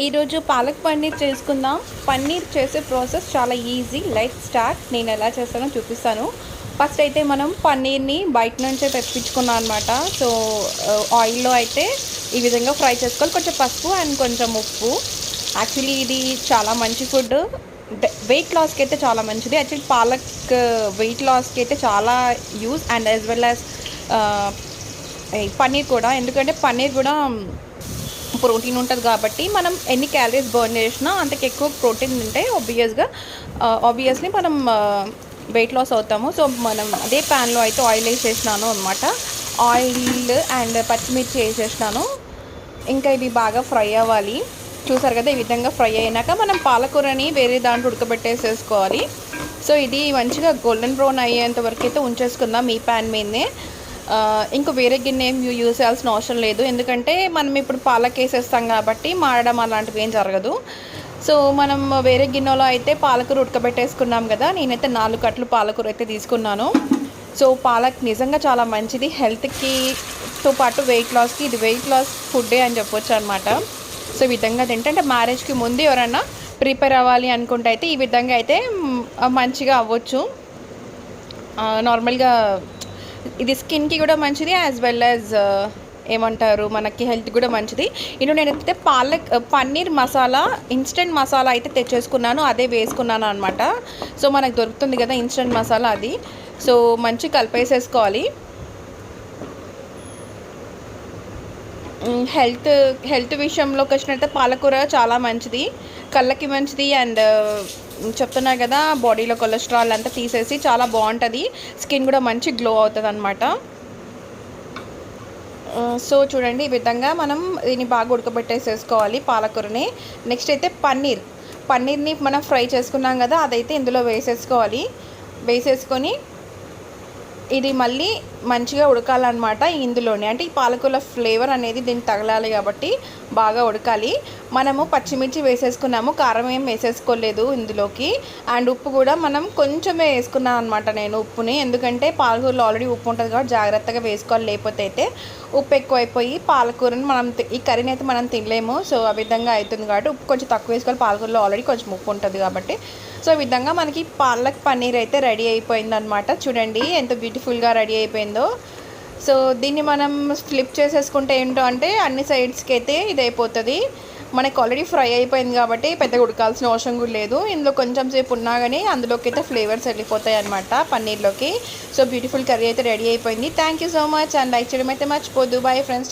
ఈరోజు పాలక్ పన్నీర్ చేసుకుందాం. పన్నీర్ చేసే ప్రాసెస్ చాలా ఈజీ. Like start. నేను ఎలా చేస్తానో చూపిస్తాను. ఫస్ట్ అయితే మనం పన్నీర్ని బయట నుంచే తెప్పించుకున్నాం అనమాట సో ఆయిల్లో అయితే ఈ విధంగా ఫ్రై చేసుకోవాలి. కొంచెం పసుపు అండ్ కొంచెం ఉప్పు. యాక్చువల్లీ ఇది చాలా మంచి ఫుడ్. వెయిట్ లాస్కి అయితే చాలా మంచిది. యాక్చువల్లీ పాలక్ వెయిట్ లాస్కి అయితే చాలా use and as well as paneer కూడా. ఎందుకంటే పన్నీర్ కూడా ప్రోటీన్ ఉంటుంది కాబట్టి మనం ఎన్ని క్యాలరీస్ బర్న్ చేసినా అంతకు ఎక్కువ ప్రోటీన్ ఉంటే ఆబ్వియస్గా ఆబ్వియస్లీ మనం వెయిట్ లాస్ అవుతాము. సో మనం అదే ప్యాన్లో అయితే ఆయిల్ వేసేసినాను అనమాట ఆయిల్ అండ్ పచ్చిమిర్చి వేసేసినాను. ఇంకా ఇది బాగా ఫ్రై అవ్వాలి. చూసారు కదా ఈ విధంగా ఫ్రై అయినాక మనం పాలకూరని వేరే దాంట్లో ఉడకబెట్టేసేసుకోవాలి. సో ఇది మంచిగా గోల్డెన్ బ్రౌన్ అయ్యేంత వరకు అయితే ఉంచేసుకుందాం ఈ ప్యాన్ మీదనే. ఇంకా వేరే గిన్నె ఏం యూజ్ చేయాల్సిన అవసరం లేదు. ఎందుకంటే మనం ఇప్పుడు పాలక్ వేసేస్తాం కాబట్టి మాడడం అలాంటివి ఏం జరగదు. సో మనం వేరే గిన్నెలో అయితే పాలకూర ఉడకబెట్టేసుకున్నాం కదా నేనైతే నాలుగు కట్లు పాలకూర అయితే తీసుకున్నాను. సో పాలక్ నిజంగా చాలా మంచిది. హెల్త్కి తో పాటు వెయిట్ లాస్కి ఇది వెయిట్ లాస్ ఫుడ్డే అని చెప్పొచ్చు అనమాట సో ఈ విధంగా తింటే మ్యారేజ్కి ముందు ఎవరన్నా ప్రిపేర్ అవ్వాలి అనుకుంటే అయితే ఈ విధంగా అయితే మంచిగా అవ్వచ్చు. నార్మల్గా ఇది స్కిన్కి కూడా మంచిది యాజ్ వెల్ యాజ్ ఏమంటారు మనకి హెల్త్ కూడా మంచిది. నేను నేనైతే పాలక్ uh, పన్నీర్ మసాలా ఇన్స్టెంట్ మసాలా అయితే తెచ్చేసుకున్నాను అదే వేసుకున్నాను అనమాట సో మనకు దొరుకుతుంది కదా ఇన్స్టెంట్ మసాలా అది. సో మంచి కలిపేసేసుకోవాలి. హెల్త్ హెల్త్ విషయంలోకి వచ్చినట్టే పాలకూర చాలా మంచిది. కళ్ళకి మంచిది అండ్ చెప్తున్నా కదా బాడీలో కొలెస్ట్రాల్ అంతా తీసేసి చాలా బాగుంటుంది. స్కిన్ కూడా మంచి గ్లో అవుతుంది అనమాట సో చూడండి ఈ విధంగా మనం దీన్ని బాగా ఉడకబెట్టేసేసుకోవాలి పాలకూరని. నెక్స్ట్ అయితే పన్నీర్. పన్నీర్ని మనం ఫ్రై చేసుకున్నాం కదా అదైతే ఇందులో వేసేసుకోవాలి. వేసేసుకొని ఇది మళ్ళీ మంచిగా ఉడకాలన్నమాట ఇందులోనే. అంటే ఈ పాలకూర ఫ్లేవర్ అనేది దీనికి తగలాలి కాబట్టి బాగా ఉడకాలి. మనము పచ్చిమిర్చి వేసేసుకున్నాము కారం ఏం వేసేసుకోలేదు ఇందులోకి. అండ్ ఉప్పు కూడా మనం కొంచెమే వేసుకున్నాను అనమాట నేను ఉప్పుని. ఎందుకంటే పాలకూరలో ఆల్రెడీ ఉప్పు ఉంటుంది కాబట్టి జాగ్రత్తగా వేసుకోవాలి. లేకపోతే అయితే ఉప్పు ఎక్కువైపోయి పాలకూరని మనం ఈ కర్రీని అయితే మనం తినలేము. సో ఆ విధంగా అవుతుంది కాబట్టి ఉప్పు కొంచెం తక్కువ వేసుకోవాలి. పాలకూరలో ఆల్రెడీ కొంచెం ఉప్పు ఉంటుంది కాబట్టి. సో ఈ విధంగా మనకి పాలక్ పన్నీర్ అయితే రెడీ అయిపోయిందనమాట చూడండి ఎంత బ్యూటిఫుల్గా రెడీ అయిపోయింది. సో దీన్ని మనం ఫ్లిప్ చేసేసుకుంటే ఏంటో అంటే అన్ని సైడ్స్కి అయితే ఇది అయిపోతుంది మనకు ఆల్రెడీ ఫ్రై అయిపోయింది కాబట్టి పెద్దగా ఉడకాల్సిన అవసరం కూడా లేదు. ఇందులో కొంచెం సేపు ఉన్నా కానీ అందులోకి అయితే ఫ్లేవర్స్ వెళ్ళిపోతాయి అనమాట పన్నీర్లోకి. సో బ్యూటిఫుల్ కర్రీ అయితే రెడీ అయిపోయింది. Thank you so much and like చేయడం అయితే మర్చిపోద్దు బాయ్ ఫ్రెండ్స్